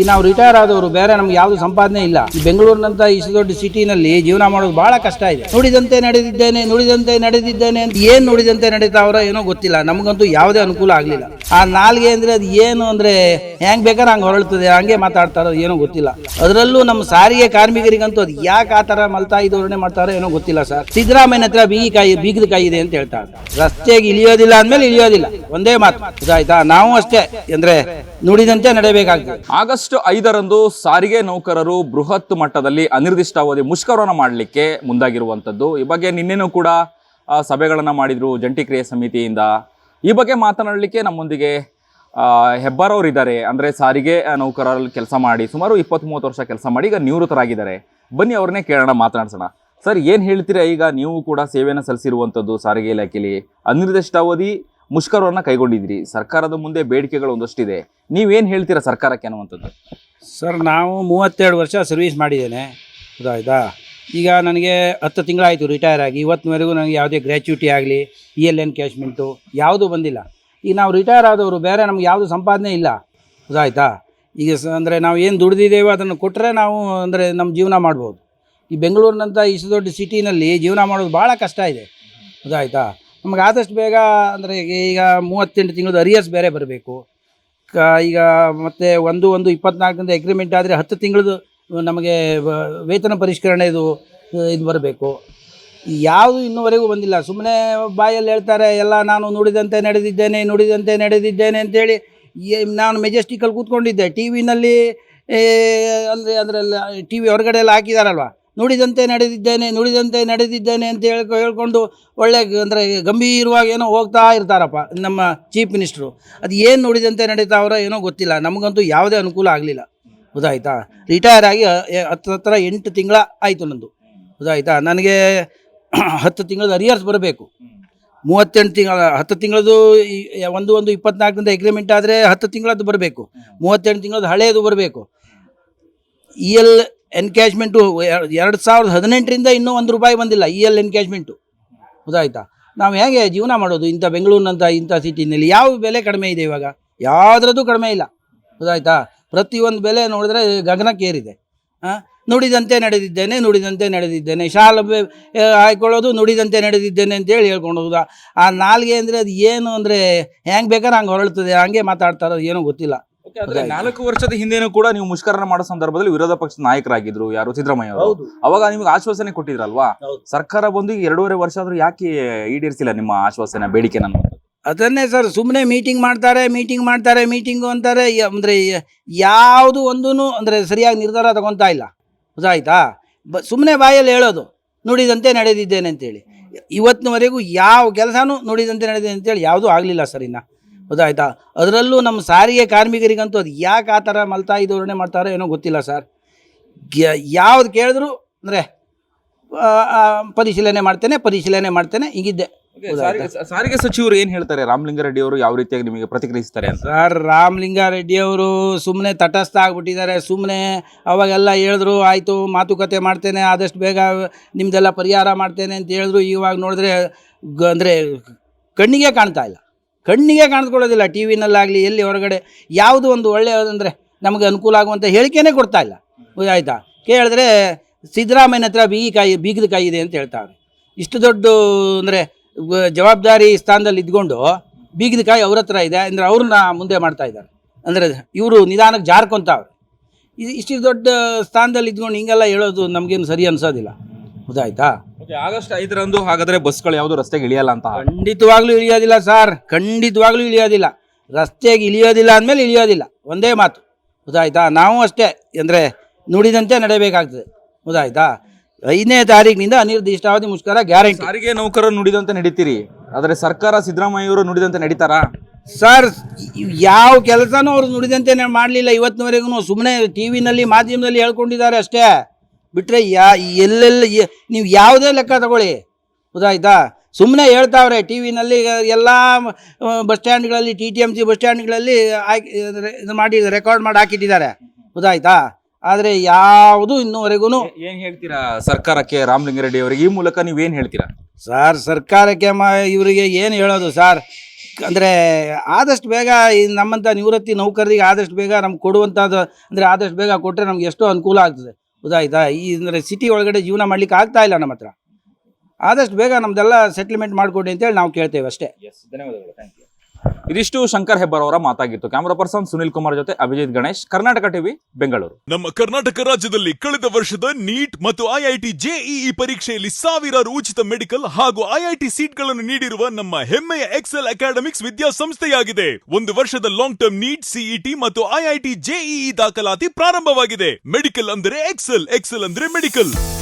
ಈ ನಾವು ರಿಟೈರ್ ಆದವರು ಬೇರೆ ನಮ್ಗೆ ಯಾವುದು ಸಂಪಾದನೆ ಇಲ್ಲ. ಬೆಂಗಳೂರಿನಂತ ಇಷ್ಟು ದೊಡ್ಡ ಸಿಟಿನಲ್ಲಿ ಜೀವನ ಮಾಡೋದು ಬಹಳ ಕಷ್ಟ ಇದೆ. ನುಡಿದಂತೆ ನಡೆದಿದ್ದೇನೆ ನುಡಿದಂತೆ ನಡೆದಿದ್ದೇನೆ ಅಂತ ಏನ್ ನುಡಿದಂತೆ ನಡೀತಾವ್ರ ಏನೋ ಗೊತ್ತಿಲ್ಲ. ನಮಗಂತೂ ಯಾವುದೇ ಅನುಕೂಲ ಆಗ್ಲಿಲ್ಲ. ಆ ನಾಲ್ಗೆ ಅಂದ್ರೆ ಅದು ಏನು ಅಂದ್ರೆ ಹೆಂಗ್ ಬೇಕಾದ್ರೆ ಹಂಗೆ ಹೊರಳ್ತದೆ, ಹಂಗೆ ಮಾತಾಡ್ತಾರೋ ಏನೋ ಗೊತ್ತಿಲ್ಲ. ಅದರಲ್ಲೂ ನಮ್ಮ ಸಾರಿಗೆ ಕಾರ್ಮಿಕರಿಗಂತೂ ಅದು ಯಾಕೆ ಆ ತರ ಮಲ್ತಾ ಧೋರಣೆ ಮಾಡ್ತಾರೋ ಏನೋ ಗೊತ್ತಿಲ್ಲ ಸರ್. ಸಿದ್ದರಾಮಯ್ಯನ ಹತ್ರ ಬೀಗಿ ಕಾಯಿ, ಬೀಗದ ಕಾಯಿ ಇದೆ ಅಂತ ಹೇಳ್ತಾರೆ ರಸ್ತೆಗೆ ಇಳಿಯೋದಿಲ್ಲ ಅಂದ್ಮೇಲೆ ಇಳಿಯೋದಿಲ್ಲ. ಒಂದೇ ಮಾತು. ಇದಾಯ್ತಾ? ನಾವು ಅಷ್ಟೇ. ಅಂದ್ರೆ ನುಡಿದಂತೆ ನಡೆಯಬೇಕಾಗ್ತದೆ ಆಗಸ್ಟ್ ಐದರಂದು ಸಾರಿಗೆ ನೌಕರರು ಬೃಹತ್ ಮಟ್ಟದಲ್ಲಿ ಅನಿರ್ದಿಷ್ಟಾವಧಿ ಮುಷ್ಕರವನ್ನು ಮಾಡಲಿಕ್ಕೆ ಮುಂದಾಗಿರುವಂಥದ್ದು. ಈ ಬಗ್ಗೆ ನಿನ್ನೆನೂ ಕೂಡ ಸಭೆಗಳನ್ನು ಮಾಡಿದರು ಜಂಟಿ ಕ್ರಿಯೆ ಸಮಿತಿಯಿಂದ. ಈ ಬಗ್ಗೆ ಮಾತನಾಡಲಿಕ್ಕೆ ನಮ್ಮೊಂದಿಗೆ ಆ, ಹೆಬ್ಬಾರವ್ರು ಇದ್ದಾರೆ ಅಂದರೆ ಸಾರಿಗೆ ನೌಕರರಲ್ಲಿ ಕೆಲಸ ಮಾಡಿ ಸುಮಾರು ಇಪ್ಪತ್ತ್ ಮೂವತ್ತು ವರ್ಷ ಕೆಲಸ ಮಾಡಿ ಈಗ ನಿವೃತ್ತರಾಗಿದ್ದಾರೆ. ಬನ್ನಿ ಅವ್ರನ್ನೇ ಕೇಳೋಣ ಮಾತನಾಡ್ಸೋಣ. ಸರ್ ಏನು ಹೇಳ್ತೀರಾ ಈಗ? ನೀವು ಕೂಡ ಸೇವೆಯನ್ನು ಸಲ್ಲಿಸಿರುವಂಥದ್ದು ಸಾರಿಗೆ ಇಲಾಖೆಯಲ್ಲಿ. ಅನಿರ್ದಿಷ್ಟಾವಧಿ ಮುಷ್ಕರವನ್ನು ಕೈಗೊಂಡಿದ್ದೀರಿ ಸರ್ಕಾರದ ಮುಂದೆ ಬೇಡಿಕೆಗಳು ಒಂದಷ್ಟಿದೆ. ನೀವೇನು ಹೇಳ್ತೀರಾ ಸರ್ಕಾರಕ್ಕೆ ಅನ್ನುವಂಥದ್ದು? ಸರ್, ನಾವು ಮೂವತ್ತೆರಡು ವರ್ಷ ಸರ್ವಿಸ್ ಮಾಡಿದ್ದೇನೆ. ಗೊತ್ತಾಯ್ತಾ ಈಗ ನನಗೆ ಹತ್ತು ತಿಂಗಳಾಯಿತು ರಿಟೈರ್ ಆಗಿ. ಇವತ್ತಿನವರೆಗೂ ನನಗೆ ಯಾವುದೇ ಗ್ರ್ಯಾಚ್ಯುಟಿ ಆಗಲಿ ಇ ಎಲ್ ಎನ್ ಕ್ಯಾಶ್ಮೆಂಟು ಯಾವುದೂ ಬಂದಿಲ್ಲ. ಈಗ ನಾವು ರಿಟೈರ್ ಆದವರು ಬೇರೆ ನಮ್ಗೆ ಯಾವುದು ಸಂಪಾದನೆ ಇಲ್ಲ. ಗೊತ್ತಾಯ್ತಾ ಈಗ ಸ, ಅಂದರೆ ನಾವು ಏನು ದುಡ್ದಿದ್ದೇವೋ ಅದನ್ನು ಕೊಟ್ಟರೆ ನಾವು, ಅಂದರೆ ನಮ್ಮ ಜೀವನ ಮಾಡ್ಬೋದು. ಈ ಬೆಂಗಳೂರಿನಂಥ ಇಷ್ಟು ದೊಡ್ಡ ಸಿಟಿನಲ್ಲಿ ಜೀವನ ಮಾಡೋದು ಭಾಳ ಕಷ್ಟ ಇದೆ. ಗೊತ್ತಾಯ್ತಾ ನಮಗೆ ಆದಷ್ಟು ಬೇಗ ಅಂದರೆ ಈಗ ಮೂವತ್ತೆಂಟು ತಿಂಗಳದ ಅರಿಯರ್ಸ್ ಬೇರೆ ಬರಬೇಕು. ಕ, ಈಗ ಮತ್ತು ಒಂದು ಒಂದು ಇಪ್ಪತ್ನಾಲ್ಕರಿಂದ ಎಗ್ರಿಮೆಂಟ್ ಆದರೆ ಹತ್ತು ತಿಂಗಳದು ನಮಗೆ ವೇತನ ಪರಿಷ್ಕರಣೆ ಇದು ಇದು ಬರಬೇಕು. ಯಾವುದು ಇನ್ನೂವರೆಗೂ ಬಂದಿಲ್ಲ. ಸುಮ್ಮನೆ ಬಾಯಲ್ಲಿ ಹೇಳ್ತಾರೆ, ಎಲ್ಲ ನಾನು ನುಡಿದಂತೆ ನಡೆದಿದ್ದೇನೆ ನುಡಿದಂತೆ ನಡೆದಿದ್ದೇನೆ ಅಂತೇಳಿ ನಾನು ಮೆಜೆಸ್ಟಿಕಲ್ಲಿ ಕೂತ್ಕೊಂಡಿದ್ದೆ. ಟಿ ವಿನಲ್ಲಿ ಅಂದರೆ ಅದರೆಲ್ಲ ಟಿ ವಿ ಹೊರಗಡೆ ಎಲ್ಲ ಹಾಕಿದಾರಲ್ವ? ನುಡಿದಂತೆ ನಡೆದಿದ್ದೇನೆ ನುಡಿದಂತೆ ನಡೆದಿದ್ದೇನೆ ಅಂತ ಹೇಳ್ಕೊ ಹೇಳ್ಕೊಂಡು ಒಳ್ಳೆ ಅಂದರೆ ಗಂಭೀರವಾಗಿ ಏನೋ ಹೋಗ್ತಾ ಇರ್ತಾರಪ್ಪ ನಮ್ಮ ಚೀಫ್ ಮಿನಿಸ್ಟ್ರು ಅದು ಏನು ನುಡಿದಂತೆ ನಡೀತಾವ್ರ ಏನೋ ಗೊತ್ತಿಲ್ಲ. ನಮಗಂತೂ ಯಾವುದೇ ಅನುಕೂಲ ಆಗಲಿಲ್ಲ. ಗೊತ್ತಾಯ್ತಾ ರಿಟೈರ್ ಆಗಿ ಹತ್ತು ಹತ್ರ ಎಂಟು ತಿಂಗಳ ಆಯಿತು ನಂದು. ಗೊತ್ತಾಯ್ತಾ ನನಗೆ ಹತ್ತು ತಿಂಗಳದ ಅರಿಯರ್ಸ್ ಬರಬೇಕು. ಮೂವತ್ತೆಂಟು ತಿಂಗಳ, ಹತ್ತು ತಿಂಗಳದು ಒಂದು ಒಂದು ಇಪ್ಪತ್ನಾಲ್ಕರಿಂದ ಎಗ್ರಿಮೆಂಟ್ ಆದರೆ ಹತ್ತು ತಿಂಗಳದ್ದು ಬರಬೇಕು. ಮೂವತ್ತೆಂಟು ತಿಂಗಳದ್ದು ಹಳೆಯದು ಬರಬೇಕು. ಈ ಎಲ್ ಎನ್ಕ್ಯಾಶ್ಮೆಂಟು ಎರಡು ಸಾವಿರದ ಹದಿನೆಂಟರಿಂದ ಇನ್ನೂ ಒಂದು ರೂಪಾಯಿ ಬಂದಿಲ್ಲ ಇ ಎಲ್ ಎನ್ಕ್ಯಾಶ್ಮೆಂಟು ಗೊತ್ತಾಯ್ತಾ ನಾವು ಹೇಗೆ ಜೀವನ ಮಾಡೋದು? ಇಂಥ ಬೆಂಗಳೂರಿನಂಥ ಇಂಥ ಸಿಟಿನಲ್ಲಿ ಯಾವ ಬೆಲೆ ಕಡಿಮೆ ಇದೆ ಇವಾಗ? ಯಾವುದ್ರದ್ದು ಕಡಿಮೆ ಇಲ್ಲ. ಗೊತ್ತಾಯ್ತಾ ಪ್ರತಿಯೊಂದು ಬೆಲೆ ನೋಡಿದ್ರೆ ಗಗನಕ್ಕೇರಿದೆ. ಹಾಂ ನುಡಿದಂತೆ ನಡೆದಿದ್ದೇನೆ ನುಡಿದಂತೆ ನಡೆದಿದ್ದೇನೆ. ಶಾಲ ಹಾಯ್ಕೊಳ್ಳೋದು ನುಡಿದಂತೆ ನಡೆದಿದ್ದೇನೆ ಅಂತೇಳಿ ಹೇಳ್ಕೊಂಡು ಹೋಗೋದು? ಆ ನಾಲ್ಗೆ ಅಂದರೆ ಅದು ಏನು ಅಂದರೆ ಹೆಂಗೆ ಬೇಕಾದ್ರೆ ಹಂಗೆ ಹೊರಳ್ತದೆ, ಹಂಗೆ ಮಾತಾಡ್ತಾರೋ ಏನೋ ಗೊತ್ತಿಲ್ಲ. ಅಂದ್ರೆ ನಾಲ್ಕು ವರ್ಷದ ಹಿಂದೆನೂ ಕೂಡ ನೀವು ಮುಷ್ಕರನ ಮಾಡೋ ಸಂದರ್ಭದಲ್ಲಿ ವಿರೋಧ ಪಕ್ಷದ ನಾಯಕರಾಗಿದ್ರು ಯಾರು? ಸಿದ್ದರಾಮಯ್ಯ ಅವರು. ಅವಾಗ ನಿಮ್ಗೆ ಆಶ್ವಾಸನೆ ಕೊಟ್ಟಿದ್ರಲ್ವಾ? ಸರ್ಕಾರ ಬಂದು ಎರಡೂವರೆ ವರ್ಷ ಆದ್ರೂ ಯಾಕೆ ಈಡೇರಿಸಿಲ್ಲ ನಿಮ್ಮ ಆಶ್ವಾಸನೆ ಬೇಡಿಕೆ ನಾನು ಅದನ್ನೇ ಸರ್ ಸುಮ್ಮನೆ ಮೀಟಿಂಗ್ ಮಾಡ್ತಾರೆ ಮೀಟಿಂಗ್ ಮಾಡ್ತಾರೆ ಮೀಟಿಂಗು ಅಂತಾರೆ ಅಂದ್ರೆ ಅಂದರೆ ಯಾವುದು ಒಂದೂ ಅಂದ್ರೆ ಸರಿಯಾಗಿ ನಿರ್ಧಾರ ತಗೊತಾ ಇಲ್ಲ. ಗೊತ್ತಾಯ್ತಾ ಬ ಸುಮ್ಮನೆ ಬಾಯಲ್ಲಿ ಹೇಳೋದು ನುಡಿದಂತೆ ನಡೆದಿದ್ದೇನೆ ಅಂತೇಳಿ. ಇವತ್ತಿನವರೆಗೂ ಯಾವ ಕೆಲಸನೂ ನುಡಿದಂತೆ ನಡೆದಿದೆ ಅಂತೇಳಿ ಯಾವುದೂ ಆಗಲಿಲ್ಲ ಸರ್ ಇನ್ನು. ಗೊತ್ತಾಯ್ತಾ? ಅದರಲ್ಲೂ ನಮ್ಮ ಸಾರಿಗೆ ಕಾರ್ಮಿಕರಿಗಂತೂ ಅದು ಯಾಕೆ ಆ ಥರ ಮಲ್ತಾಯಿ ಧೋರಣೆ ಮಾಡ್ತಾರೋ ಏನೋ ಗೊತ್ತಿಲ್ಲ ಸರ್. ಯಾವ್ದು ಕೇಳಿದ್ರು ಅಂದರೆ ಪರಿಶೀಲನೆ ಮಾಡ್ತೇನೆ ಪರಿಶೀಲನೆ ಮಾಡ್ತೇನೆ ಹೀಗಿದ್ದೆ. ಸಾರಿಗೆ ಸಚಿವರು ಏನು ಹೇಳ್ತಾರೆ? ರಾಮಲಿಂಗಾರೆಡ್ಡಿ ಅವರು ಯಾವ ರೀತಿಯಾಗಿ ನಿಮಗೆ ಪ್ರತಿಕ್ರಿಯಿಸ್ತಾರೆ ಸರ್ ರಾಮಲಿಂಗಾರೆಡ್ಡಿ ಅವರು ಸುಮ್ಮನೆ ತಟಸ್ಥ ಆಗಿಬಿಟ್ಟಿದ್ದಾರೆ. ಸುಮ್ಮನೆ ಅವಾಗೆಲ್ಲ ಹೇಳಿದ್ರು ಆಯಿತು ಮಾತುಕತೆ ಮಾಡ್ತೇನೆ ಆದಷ್ಟು ಬೇಗ ನಿಮ್ಮದೆಲ್ಲ ಪರಿಹಾರ ಮಾಡ್ತೇನೆ ಅಂತ ಹೇಳಿದ್ರು. ಇವಾಗ ನೋಡಿದ್ರೆ ಗ ಅಂದರೆ ಕಣ್ಣಿಗೆ ಕಾಣ್ತಾ ಇಲ್ಲ. ಕಣ್ಣಿಗೆ ಕಾಣಿಸ್ಕೊಳ್ಳೋದಿಲ್ಲ ಟಿ ವಿನಲ್ಲಾಗಲಿ ಎಲ್ಲಿ ಹೊರಗಡೆ ಯಾವುದು ಒಂದು ಒಳ್ಳೆಯದಂದರೆ ನಮಗೆ ಅನುಕೂಲ ಆಗುವಂಥ ಹೇಳಿಕೆನೇ ಕೊಡ್ತಾ ಇಲ್ಲ. ಆಯಿತಾ? ಕೇಳಿದ್ರೆ ಸಿದ್ದರಾಮಯ್ಯನ ಹತ್ರ ಬೀಗಿ ಕಾಯಿ, ಬೀಗದ ಕಾಯಿ ಇದೆ ಅಂತ ಹೇಳ್ತಾರೆ. ಇಷ್ಟು ದೊಡ್ಡ ಅಂದರೆ ಜವಾಬ್ದಾರಿ ಸ್ಥಾನದಲ್ಲಿ ಇದ್ಕೊಂಡು ಬೀಗದ ಕಾಯಿ ಅವ್ರ ಹತ್ರ ಇದೆ ಅಂದರೆ ಅವ್ರನ್ನ ಮುಂದೆ ಮಾಡ್ತಾ ಇದ್ದಾರೆ. ಅಂದರೆ ಇವರು ನಿಧಾನಕ್ಕೆ ಜಾರ್ಕೊಂತಾವ್ರೆ ಇದು ಇಷ್ಟು ದೊಡ್ಡ ಸ್ಥಾನದಲ್ಲಿ ಇದ್ಕೊಂಡು ಹಿಂಗೆಲ್ಲ ಹೇಳೋದು ನಮಗೇನು ಸರಿ ಅನ್ಸೋದಿಲ್ಲ. ಗೊತ್ತಾಯ್ತಾ ಆಗಸ್ಟ್ ಐದರಂದು ಹಾಗಾದ್ರೆ ಬಸ್ಗಳು ಯಾವುದು ರಸ್ತೆಗೆ ಇಳಿಯಲ್ಲ ಅಂತ. ಖಂಡಿತವಾಗ್ಲೂ ಇಳಿಯೋದಿಲ್ಲ ಸರ್ ಖಂಡಿತವಾಗ್ಲೂ ಇಳಿಯೋದಿಲ್ಲ. ರಸ್ತೆಗೆ ಇಳಿಯೋದಿಲ್ಲ ಅಂದಮೇಲೆ ಇಳಿಯೋದಿಲ್ಲ. ಒಂದೇ ಮಾತು. ಗೊತ್ತಾಯ್ತಾ ನಾವು ಅಷ್ಟೇ. ಅಂದರೆ ನುಡಿದಂತೆ ನಡೆಯಬೇಕಾಗ್ತದೆ ಗೊತ್ತಾಯ್ತಾ ಐದನೇ ತಾರೀಕಿನಿಂದ ಅನಿರ್ದಿಷ್ಟಾವಧಿ ಮುಷ್ಕರ ಗ್ಯಾರಂಟಿ ಸಾರಿಗೆ ನೌಕರರು ನುಡಿದಂತೆ ನಡೀತೀರಿ. ಆದ್ರೆ ಸರ್ಕಾರ ಸಿದ್ದರಾಮಯ್ಯ ಅವರು ನುಡಿದಂತೆ ನಡೀತಾರಾ? ಸರ್ ಯಾವ ಕೆಲಸನೂ ಅವ್ರು ನುಡಿದಂತೆ ಮಾಡಲಿಲ್ಲ. ಇವತ್ತಿನವರೆಗೂ ಸುಮ್ಮನೆ ಟಿ ವಿನಲ್ಲಿ ಮಾಧ್ಯಮದಲ್ಲಿ ಹೇಳ್ಕೊಂಡಿದ್ದಾರೆ ಅಷ್ಟೇ. ಬಿಟ್ಟರೆ ಯಾ ಎಲ್ಲೆಲ್ಲ ನೀವು ಯಾವುದೇ ಲೆಕ್ಕ ತಗೊಳ್ಳಿ. ಗೊತ್ತಾಯ್ತಾ ಸುಮ್ಮನೆ ಹೇಳ್ತಾವ್ರೆ ಟಿ ವಿನಲ್ಲಿ ಎಲ್ಲ bus ಸ್ಟ್ಯಾಂಡ್ಗಳಲ್ಲಿ T T M C bus ಸ್ಟ್ಯಾಂಡ್ಗಳಲ್ಲಿ ಹಾಕಿ ಇದು ಮಾಡಿ ರೆಕಾರ್ಡ್ ಮಾಡಿ ಹಾಕಿಟ್ಟಿದ್ದಾರೆ. ಗೊತ್ತಾಯ್ತಾ ಆದರೆ ಯಾವುದು ಇನ್ನೂವರೆಗೂ ಏನು ಹೇಳ್ತೀರಾ ಸರ್ಕಾರಕ್ಕೆ ರಾಮಲಿಂಗಾರೆಡ್ಡಿ ಅವರಿಗೆ? ಈ ಮೂಲಕ ನೀವೇನ್ ಹೇಳ್ತೀರಾ? ಸರ್ ಸರ್ಕಾರಕ್ಕೆ ಮ ಇವರಿಗೆ ಏನು ಹೇಳೋದು ಸರ್? ಅಂದರೆ ಆದಷ್ಟು ಬೇಗ ಈ ನಮ್ಮಂಥ ನಿವೃತ್ತಿ ನೌಕರರಿಗೆ ಆದಷ್ಟು ಬೇಗ ನಮ್ಗೆ ಕೊಡುವಂಥದ್ದು ಅಂದರೆ ಆದಷ್ಟು ಬೇಗ ಕೊಟ್ಟರೆ ನಮ್ಗೆ ಎಷ್ಟೋ ಅನುಕೂಲ ಆಗ್ತದೆ. ಗೊತ್ತಾಯ್ತಾ ಈ ಅಂದರೆ ಸಿಟಿ ಒಳಗಡೆ ಜೀವನ ಮಾಡ್ಲಿಕ್ಕೆ ಆಗ್ತಾ ಇಲ್ಲ ನಮ್ಮ ಹತ್ರ. ಆದಷ್ಟು ಬೇಗ ನಮ್ದೆಲ್ಲ ಸೆಟ್ಲ್ಮೆಂಟ್ ಮಾಡಿಕೊಡಿ ಅಂತೇಳಿ ನಾವು ಕೇಳ್ತೇವೆ ಅಷ್ಟೇ. ಧನ್ಯವಾದಗಳು. ಥ್ಯಾಂಕ್ ಯು ಇದಿಷ್ಟು ಶಂಕರ್ ಹೆಬ್ಬಾರ್ ಅವರ ಮಾತಾಗಿತ್ತು. ಕ್ಯಾಮರಾ ಪರ್ಸನ್ ಸುನಿಲ್ ಕುಮಾರ್ ಜೊತೆ ಅಭಿಜಿತ್ ಗಣೇಶ್, ಕರ್ನಾಟಕ ಟಿವಿ, ಬೆಂಗಳೂರು. ನಮ್ಮ ಕರ್ನಾಟಕ ರಾಜ್ಯದಲ್ಲಿ ಕಳೆದ ವರ್ಷದ ನೀಟ್ ಮತ್ತು ಐಐಟಿ ಜೆಇಇ ಪರೀಕ್ಷೆಯಲ್ಲಿ ಸಾವಿರಾರು ಉಚಿತ ಮೆಡಿಕಲ್ ಹಾಗೂ ಐಐಟಿ ಸೀಟ್ಗಳನ್ನು ನೀಡಿರುವ ನಮ್ಮ ಹೆಮ್ಮೆಯ ಎಕ್ಸೆಲ್ ಅಕಾಡೆಮಿಕ್ಸ್ ವಿದ್ಯಾಸಂಸ್ಥೆಯಾಗಿದೆ. ಒಂದು ವರ್ಷದ ಲಾಂಗ್ ಟರ್ಮ್ ನೀಟ್, ಸಿಇಟಿ ಮತ್ತು ಐಐಟಿ ಜೆಇಇ ದಾಖಲಾತಿ ಪ್ರಾರಂಭವಾಗಿದೆ. ಮೆಡಿಕಲ್ ಅಂದರೆ ಎಕ್ಸೆಲ್ ಎಕ್ಸೆಲ್ ಅಂದ್ರೆ ಮೆಡಿಕಲ್.